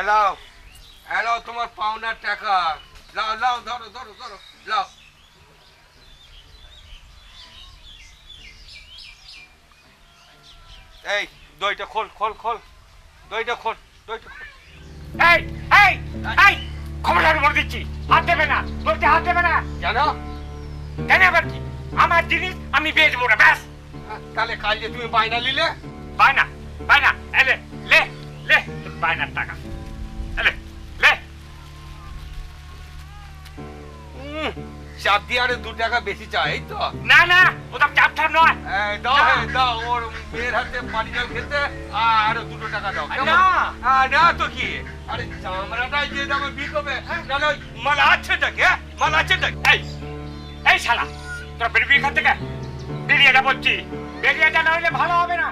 Hello hello তোমার পাওনার টাকা। লাও লাও ধরো ধরো ধরো লাও এই দইটা খোল খোল খোল। দইটা খোল দইটা খোল। এই এই এই খবরদার বলে দিচ্ছি। হাত দেবে না বলতে হাত দেবে না। জানো কেন আবার কি? আমার জিনিস আমি বেচবো না ব্যাস। তাহলে কাল যে তুমি বায়না নিলে? বায়না বায়না এলে লে লে বায়নার টাকা। লে। চাপ দিয়ে আরে দু টাকা বেশি চাই তো। না না ওটা চাপটা নয়। দাও দাও ওর মেয়ের হাতে পানি জল খেতে আর দুটো টাকা দাও না। না তো কি? আরে চামড়াটাই যে দামে বিক হবে না না মাল আছে হ্যাঁ? মাল আছে এই এই শালা তোরা বেরিয়ে এখান থেকে? বেরিয়ে যা বলছি। বেরিয়ে যা না হলে ভালো হবে না।